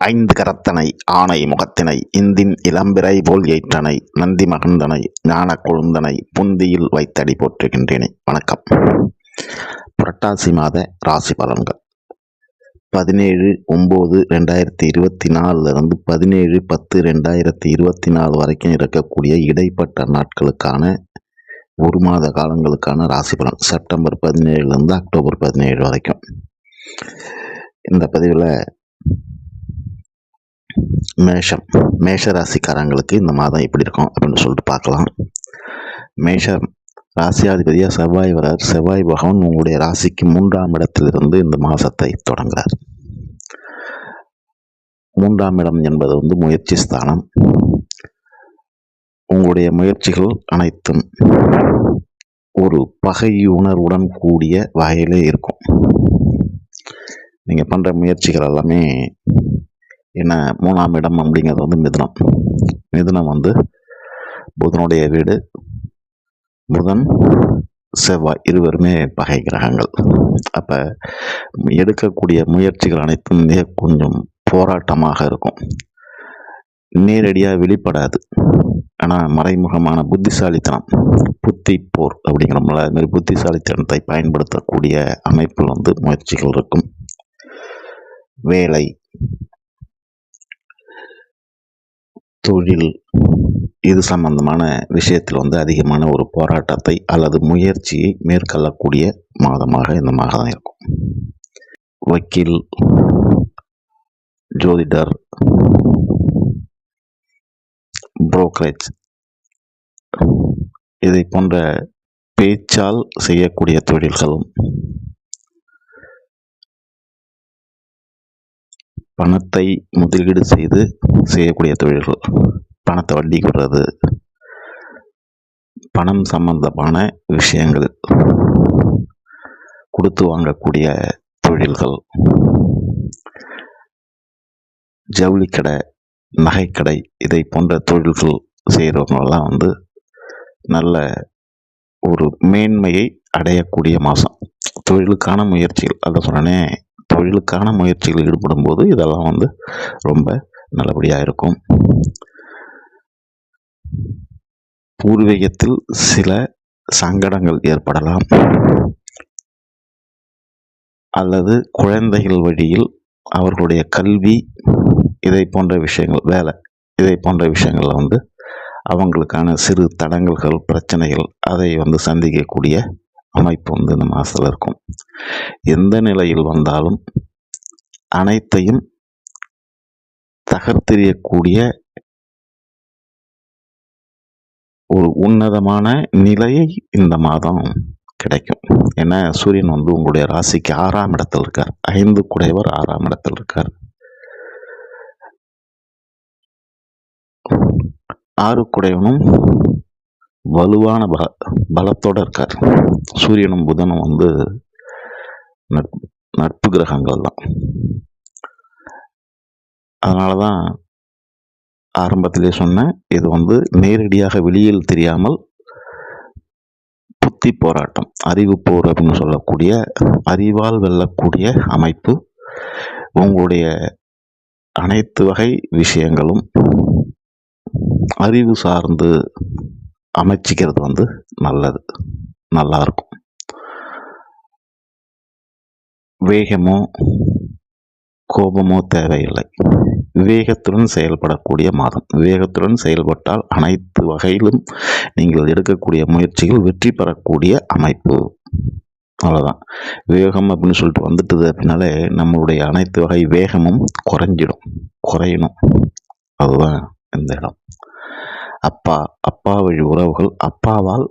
ஐந்து கரத்தனை ஆணை முகத்தினை இந்தின் இளம்பிறை போல் ஏற்றனை நந்தி மகந்தனை ஞான கொழுந்தனை புந்தியில் வைத்தடி போற்றுகின்றேனே. வணக்கம். புரட்டாசி மாத ராசி பலன்கள். பதினேழு ஒம்பது ரெண்டாயிரத்தி இருபத்தி நாலுலேருந்து பதினேழு பத்து ரெண்டாயிரத்தி இருபத்தி நாலு வரைக்கும் இருக்கக்கூடிய இடைப்பட்ட நாட்களுக்கான ஒரு மாத காலங்களுக்கான ராசி பலன். செப்டம்பர் பதினேழுலேருந்து அக்டோபர் பதினேழு வரைக்கும். இந்த பதிவில் மேஷம் மேஷ ராசிக்காரங்களுக்கு இந்த மாதம் எப்படி இருக்கும் அப்படின்னு சொல்லிட்டு பார்க்கலாம். மேஷம் ராசியாதிபதியாக செவ்வாய் வரார். செவ்வாய் பகவான் உங்களுடைய ராசிக்கு மூன்றாம் இடத்திலிருந்து இந்த மாதத்தை தொடங்குறார். மூன்றாம் இடம் என்பது வந்து முயற்சி ஸ்தானம். உங்களுடைய முயற்சிகள் அனைத்தும் ஒரு பகையுணர்வுடன் கூடிய வகையிலே இருக்கும். நீங்கள் பண்ணுற முயற்சிகள் எல்லாமே என்ன மூணாம் இடம் அப்படிங்கிறது வந்து மிதுனம். மிதுனம் வந்து புதனுடைய வீடு. புதன் செவ்வாய் இருவருமே பகை கிரகங்கள். அப்போ எடுக்கக்கூடிய முயற்சிகள் அனைத்தும் மிக கொஞ்சம் போராட்டமாக இருக்கும். நேரடியாக வெளிப்படாது. ஆனால் மறைமுகமான புத்திசாலித்தனம் புத்தி போர் அப்படிங்கிறோம்ல அதுமாரி மாதிரி புத்திசாலித்தனத்தை பயன்படுத்தக்கூடிய அமைப்பில் வந்து முயற்சிகள் இருக்கும். வேலை தொழில் இது சம்பந்தமான விஷயத்தில் வந்து அதிகமான ஒரு போராட்டத்தை அல்லது முயற்சியை மேற்கொள்ளக்கூடிய மாதமாக இந்த மாதம் இருக்கும். வக்கீல் ஜோதிடர் புரோக்கரேஜ் இதை போன்ற பேச்சால் செய்யக்கூடிய தொழில்களும் பணத்தை முதலீடு செய்து செய்யக்கூடிய தொழில்கள். பணத்தை வட்டி விடுறது பணம் சம்பந்தமான விஷயங்கள். கொடுத்து வாங்கக்கூடிய தொழில்கள். ஜவுளிக்கடை நகைக்கடை இதை போன்ற தொழில்கள் செய்கிறவங்களெல்லாம் வந்து நல்ல ஒரு மேன்மையை அடையக்கூடிய மாதம் தொழிலுக்கான முயற்சிகள். அதை சொன்னனே. தொழிலுக்கான முயற்சிகள் ஈடுபடும் போது இதெல்லாம் வந்து ரொம்ப நல்லபடியாக இருக்கும். பூர்வீகத்தில் சில சங்கடங்கள் ஏற்படலாம். அல்லது குழந்தைகள் வழியில் அவர்களுடைய கல்வி இதை போன்ற விஷயங்கள் வேலை இதை போன்ற விஷயங்களில் வந்து அவங்களுக்கான சிறு தடங்கல்கள் பிரச்சனைகள் அதை வந்து சந்திக்கக்கூடிய அமைப்பு வந்து இந்த மாதத்தில் இருக்கும். எந்த நிலையில் வந்தாலும் அனைத்தையும் தகர்த்தெறியக்கூடிய ஒரு உன்னதமான நிலையை இந்த மாதம் கிடைக்கும். ஏன்னா சூரியன் வந்து உங்களுடைய ராசிக்கு ஆறாம் இடத்தில் இருக்கார். ஐந்து குடைவர் ஆறாம் இடத்தில் இருக்கார். ஆறு குடையவனும் வலுவான பல பலத்தோடு இருக்கார். சூரியனும் புதனும் வந்து நட்பு நட்பு கிரகங்கள் தான். அதனால தான் ஆரம்பத்திலே சொன்னேன் இது வந்து நேரடியாக வெளியில் தெரியாமல் புத்தி போராட்டம் அறிவு போர் அப்படின்னு சொல்லக்கூடிய அறிவால் வெல்லக்கூடிய அமைப்பு உங்களுடைய அனைத்து வகை விஷயங்களும் அறிவு சார்ந்து அமைச்சிக்கிறது வந்து நல்லது. நல்லா இருக்கும். வேகமோ கோபமோ தேவையில்லை. விவேகத்துடன் செயல்படக்கூடிய மாதம். விவேகத்துடன் செயல்பட்டால் அனைத்து வகையிலும் நீங்கள் எடுக்கக்கூடிய முயற்சிகள் வெற்றி பெறக்கூடிய அமைப்பு. அவ்வளோதான் வேகம் அப்படின்னு சொல்லிட்டு வந்துட்டது அப்படின்னாலே நம்மளுடைய அனைத்து வகை வேகமும் குறைஞ்சிடும். குறையணும். அதுதான் இந்த இடம். அப்பா அப்பா வழி உறவுகள் அப்பாவால்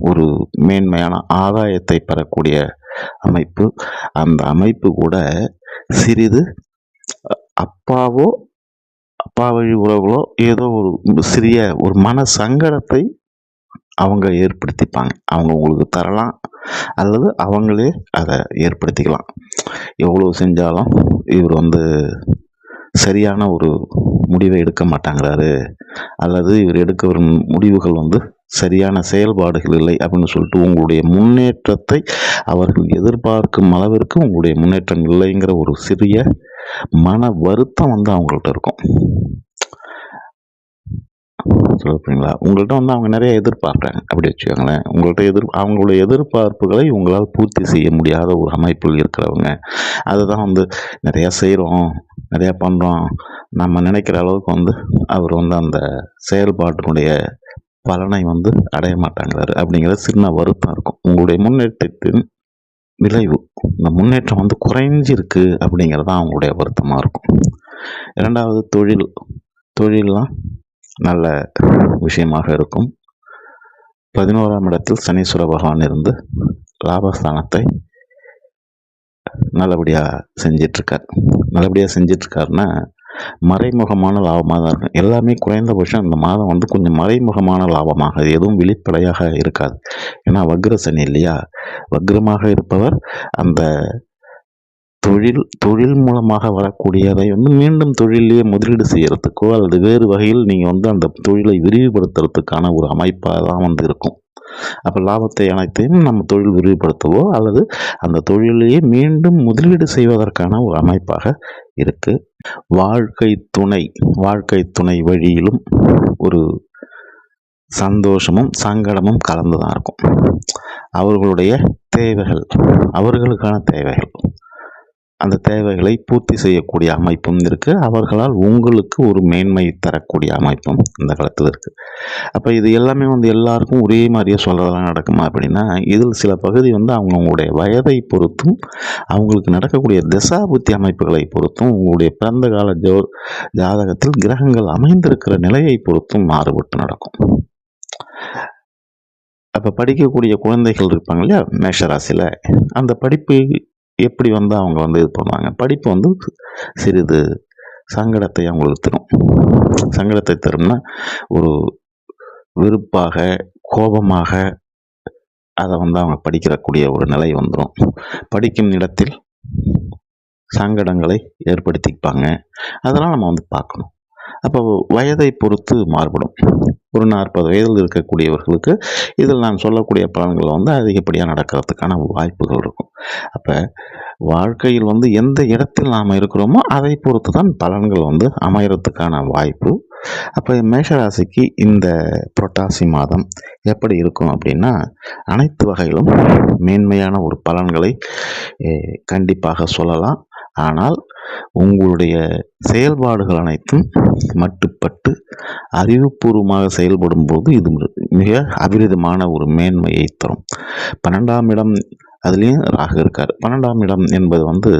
ஒரு மேன்மையான ஆதாயத்தை பெறக்கூடிய அமைப்பு. அந்த அமைப்பு கூட சிறிது அப்பாவோ அப்பா வழி உறவுகளோ ஏதோ ஒரு சிறிய ஒரு மன சங்கடத்தை அவங்க ஏற்படுத்திப்பாங்க. அவங்க உங்களுக்கு தரலாம் அல்லது அவங்களே அதை ஏற்படுத்திக்கலாம். எவ்வளோ செஞ்சாலும் இவர் வந்து சரியான ஒரு முடிவை எடுக்க மாட்டாங்கிறாரு. அல்லது இவர் எடுக்க வரும் முடிவுகள் வந்து சரியான செயல்பாடுகள் இல்லை அப்படின்னு சொல்லிட்டு உங்களுடைய முன்னேற்றத்தை அவர்கள் எதிர்பார்க்கும் அளவிற்கு உங்களுடைய முன்னேற்றம் இல்லைங்கிற ஒரு சிறிய மன வருத்தம் வந்து அவங்கள்ட்ட இருக்கும். சொல்லுறீங்களா உங்கள்கிட்ட வந்து அவங்க நிறைய எதிர்பார்க்குறாங்க. அப்படி வச்சுக்கோங்களேன். உங்கள்கிட்ட எதிர் அவங்களுடைய எதிர்பார்ப்புகளை உங்களால் பூர்த்தி செய்ய முடியாத ஒரு அமைப்பில் இருக்கிறவங்க. அதுதான் வந்து நிறையா செய்கிறோம் நிறையா பண்ணுறோம் நம்ம நினைக்கிற அளவுக்கு வந்து அவர் வந்து அந்த செயல்பாட்டினுடைய பலனை வந்து அடைய மாட்டாங்கிறாரு. அப்படிங்கிற சின்ன வருத்தம் இருக்கும். உங்களுடைய முன்னேற்றத்தின் விளைவு இந்த முன்னேற்றம் வந்து குறைஞ்சிருக்கு அப்படிங்கிறது தான் அவங்களுடைய வருத்தமாக இருக்கும். இரண்டாவது தொழில் தொழிலெலாம் நல்ல விஷயமாக இருக்கும். பதினோராம் இடத்தில் சனீஸ்வர பகவான் இருந்து லாபஸ்தானத்தை நல்லபடியாக செஞ்சிட்ருக்கார். நல்லபடியாக செஞ்சிட்ருக்காருன்னா மறைமுகமான லாபமாக தான் இருக்கும். எல்லாமே குறைந்தபட்சம் இந்த மாதம் வந்து கொஞ்சம் மறைமுகமான லாபமாக அது எதுவும் வெளிப்படையாக இருக்காது. ஏன்னா வக்ர சனி இல்லையா? வக்ரமாக இருப்பவர் அந்த தொழில் தொழில் மூலமாக வரக்கூடியதை வந்து மீண்டும் தொழிலையே முதலீடு செய்கிறதுக்கோ அல்லது வேறு வகையில் நீங்கள் வந்து அந்த தொழிலை விரிவுபடுத்துறதுக்கான ஒரு அமைப்பாக தான் வந்து இருக்கும். அப்போ லாபத்தை அனைத்தையும் நம்ம தொழில் விரிவுபடுத்தவோ அல்லது அந்த தொழிலையே மீண்டும் முதலீடு செய்வதற்கான ஒரு அமைப்பாக இருக்குது வாழ்க்கை துணை வாழ்க்கை துணை வழியிலும் ஒரு சந்தோஷமும் சங்கடமும் கலந்து தான் இருக்கும். அவர்களுடைய தேவைகள் அவர்களுக்கான தேவைகள். அந்த தேவைகளை பூர்த்தி செய்யக்கூடிய அமைப்பும் இருக்குது அவர்களால் உங்களுக்கு ஒரு மேன்மை தரக்கூடிய அமைப்பும் இந்த காலத்தில் இருக்குது அப்போ இது எல்லாமே வந்து எல்லாருக்கும் ஒரே மாதிரியே சொல்கிறதெல்லாம் நடக்குமா அப்படின்னா இதில் சில பகுதி வந்து அவங்கவுங்களுடைய வயதை பொறுத்தும் அவங்களுக்கு நடக்கக்கூடிய திசாபுத்தி அமைப்புகளை பொறுத்தும் உங்களுடைய பிறந்த கால ஜோ ஜாதகத்தில் கிரகங்கள் அமைந்திருக்கிற நிலையை பொறுத்தும் மாறுபட்டு நடக்கும். அப்போ படிக்கக்கூடிய குழந்தைகள் இருப்பாங்க இல்லையா? மேஷராசியில். அந்த படிப்பு எப்படி வந்து அவங்க வந்து இது பண்ணுவாங்க? படிப்பு வந்து சிறிது சங்கடத்தை அவங்களுக்கு தரும் சங்கடத்தை தரும்னா ஒரு வெறுப்பாக கோபமாக அதை வந்து அவங்க படிக்கிறக்கூடிய ஒரு நிலை வந்துடும் படிக்கும் இடத்தில் சங்கடங்களை ஏற்படுத்திப்பாங்க. அதெல்லாம் நம்ம வந்து பார்க்கணும். அப்போ வயதை பொறுத்து மாறுபடும். ஒரு நாற்பது வயதில் இருக்கக்கூடியவர்களுக்கு இதில் நான் சொல்லக்கூடிய பலன்கள் வந்து அதிகப்படியாக நடக்கிறதுக்கான வாய்ப்புகள் இருக்கும். அப்போ வாழ்க்கையில் வந்து எந்த இடத்தில் நாம் இருக்கிறோமோ அதை பொறுத்து தான் பலன்கள் வந்து அமையறதுக்கான வாய்ப்பு. அப்போ மேஷராசிக்கு இந்த புரட்டாசி மாதம் எப்படி இருக்கும் அப்படின்னா அனைத்து வகையிலும் மேன்மையான ஒரு பலன்களை கண்டிப்பாக சொல்லலாம். ஆனால் உங்களுடைய செயல்பாடுகள் அனைத்தும் மட்டுப்பட்டு அறிவுபூர்வமாக செயல்படும் போது இது மிக அபிரிதமான ஒரு மேன்மையை தரும். பன்னெண்டாம் இடம் அதுலேயும் ராகு இருக்கார். பன்னெண்டாம் இடம் என்பது வந்து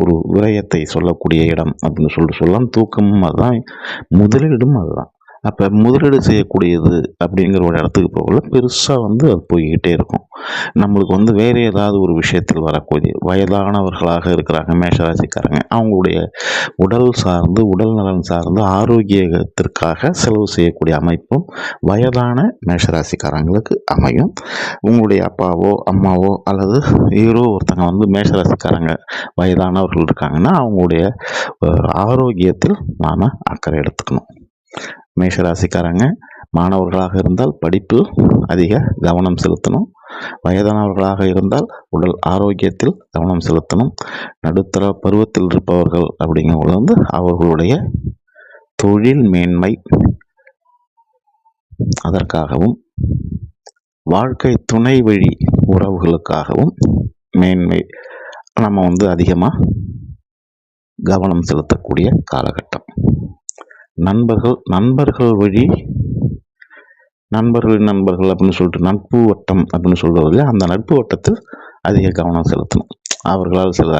ஒரு விரயத்தை சொல்லக்கூடிய இடம் அப்படின்னு சொல்லிட்டு சொல்லலாம். தூக்கமும் அதுதான். முதலீடும் அதுதான். அப்போ முதலீடு செய்யக்கூடியது அப்படிங்கிற ஒரு இடத்துக்கு போகல பெருசாக வந்து அது போய்கிட்டே இருக்கும். நம்மளுக்கு வந்து வேறு ஏதாவது ஒரு விஷயத்தில் வரக்கூடிய வயதானவர்களாக இருக்கிறாங்க மேஷராசிக்காரங்க. அவங்களுடைய உடல் சார்ந்து உடல் நலன் சார்ந்து ஆரோக்கியத்திற்காக செலவு செய்யக்கூடிய அமைப்பும் வயதான மேஷராசிக்காரங்களுக்கு அமையும். உங்களுடைய அப்பாவோ அம்மாவோ அல்லது யாரோ ஒருத்தங்க வந்து மேஷராசிக்காரங்க வயதானவர்கள் இருக்காங்கன்னா அவங்களுடைய ஆரோக்கியத்தில் நாம் அக்கறை எடுத்துக்கணும். மேஷராசிக்காரங்க மாணவர்களாக இருந்தால் படிப்பு அதிக கவனம் செலுத்தணும். வயதானவர்களாக இருந்தால் உடல் ஆரோக்கியத்தில் கவனம் செலுத்தணும். நடுத்தர பருவத்தில் இருப்பவர்கள் அப்படிங்கிறவங்க வந்து அவர்களுடைய தொழில் மேன்மை அதற்காகவும் வாழ்க்கை துணை வழி உறவுகளுக்காகவும் மேன்மை நம்ம வந்து அதிகமாக கவனம் செலுத்தக்கூடிய காலகட்டம். நண்பர்கள் நண்பர்கள் வழி நண்பர்கள் நண்பர்கள் அப்படின்னு சொல்லிட்டு நட்பு வட்டம் அப்படின்னு சொல்கிறது அந்த நட்பு வட்டத்தில் அதிக கவனம் செலுத்தணும். அவர்களால் சில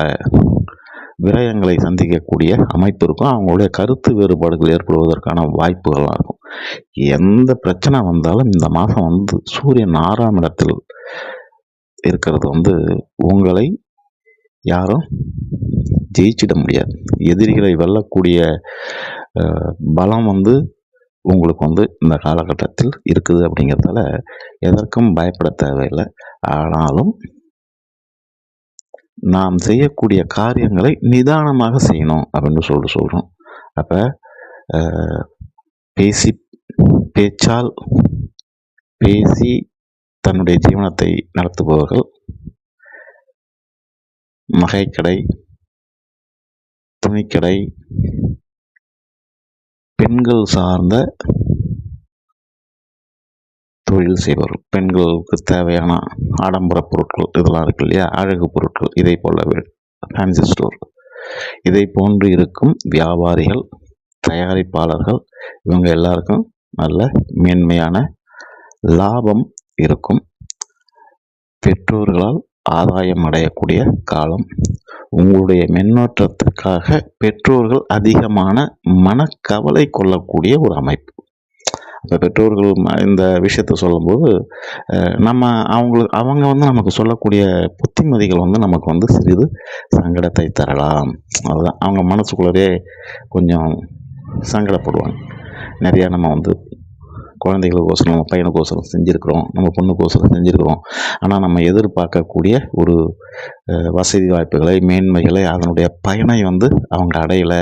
விரயங்களை சந்திக்கக்கூடிய அமைப்பு இருக்கும். அவங்களுடைய கருத்து வேறுபாடுகள் ஏற்படுவதற்கான வாய்ப்புகள்லாம் இருக்கும். எந்த பிரச்சனை வந்தாலும் இந்த மாதம் வந்து சூரியன் ஆறாம் இடத்தில் இருக்கிறது வந்து உங்களை யாரும் ஜெயிச்சிட முடியாது. எதிரிகளை வெல்லக்கூடிய பலம் வந்து உங்களுக்கு வந்து இந்த காலகட்டத்தில் இருக்குது அப்படிங்கிறதால எதற்கும் பயப்பட தேவையில்லை. ஆனாலும் நாம் செய்யக்கூடிய காரியங்களை நிதானமாக செய்யணும் அப்படின்னு சொல்லிட்டு சொல்கிறோம் அப்போ பேசி பேச்சால் பேசி தன்னுடைய ஜீவனத்தை நடத்துபவர்கள் மகைக்கடை துணிக்கடை பெண்கள் சார்ந்த தொழில் செய்பவர்கள் பெண்களுக்கு தேவையான ஆடம்பர பொருட்கள் இதெல்லாம் இருக்கு இல்லையா? அழகு பொருட்கள் இதை போல ஃபேன்சி ஸ்டோர் இதை போன்று இருக்கும் வியாபாரிகள் தயாரிப்பாளர்கள் இவங்க எல்லாருக்கும் நல்ல மேன்மையான லாபம் இருக்கும். பெற்றோர்களால் ஆதாயம் அடையக்கூடிய காலம். உங்களுடைய முன்னேற்றத்திற்காக பெற்றோர்கள் அதிகமான மனக்கவலை கொள்ளக்கூடிய ஒரு அமைப்பு. இப்போ பெற்றோர்கள் ம- இந்த விஷயத்த சொல்லும்போது நம்ம அவங்களுக்கு அவங்க வந்து நமக்கு சொல்லக்கூடிய புத்திமதிகள் வந்து நமக்கு வந்து சிறிது சங்கடத்தை தரலாம். அதுதான். அவங்க மனசுக்குள்ளவே கொஞ்சம் சங்கடப்படுவாங்க. நிறையா நம்ம வந்து குழந்தைகளுக்கோசரம் நம்ம பையனுக்கோசரம் செஞ்சுருக்குறோம் நம்ம பொண்ணுக்கோசரம் செஞ்சுருக்குறோம். ஆனால் நம்ம எதிர்பார்க்கக்கூடிய ஒரு வசதி வாய்ப்புகளை மேன்மைகளை அதனுடைய பயனை வந்து அவங்க அடையலை.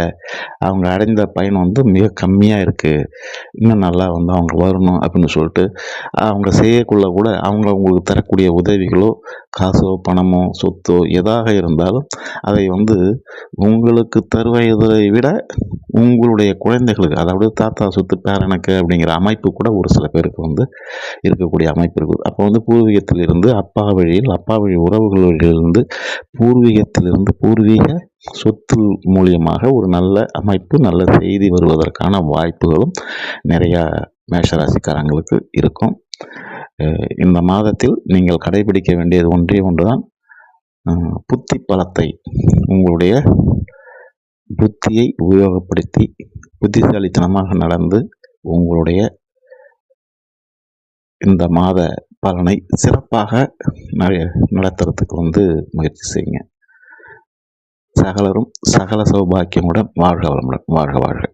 அவங்க அடைந்த பயன் வந்து மிக கம்மியாக இருக்குது இன்னும் நல்லா வந்து அவங்க வரணும் அப்படின்னு சொல்லிட்டு அவங்க செய்யக்குள்ள கூட அவங்க அவங்களுக்கு தரக்கூடிய உதவிகளோ காசோ பணமோ சொத்தோ எதாக இருந்தாலும் அதை வந்து உங்களுக்கு தருவதை விட உங்களுடைய குழந்தைகளுக்கு அதாவது தாத்தா சொத்து பேரனுக்கு அப்படிங்கிற அமைப்பு கூட ஒரு சில பேருக்கு வந்து இருக்கக்கூடிய அமைப்பு இருக்குது. அப்போ வந்து பூர்வீகத்திலிருந்து அப்பா வழியில் அப்பா வழி உறவுகள் வழியிலிருந்து பூர்வீகத்திலிருந்து பூர்வீக சொத்து மூலியமாக ஒரு நல்ல அமைப்பு நல்ல செய்தி வருவதற்கான வாய்ப்புகளும் நிறையா மேஷராசிக்காரங்களுக்கு இருக்கும். இந்த மாதத்தில் நீங்கள் கடைபிடிக்க வேண்டியது ஒன்றே ஒன்றுதான். புத்தி பலத்தை உங்களுடைய புத்தியை உபயோகப்படுத்தி புத்திசாலித்தனமாக நடந்து உங்களுடைய இந்த மாத பலனை சிறப்பாக நடத்துறதுக்கு வந்து முயற்சி செய்யுங்க. சகலரும் சகல சௌபாக்கியமுடன் வாழ்க வளமுடன் வாழ்க வாழ்க.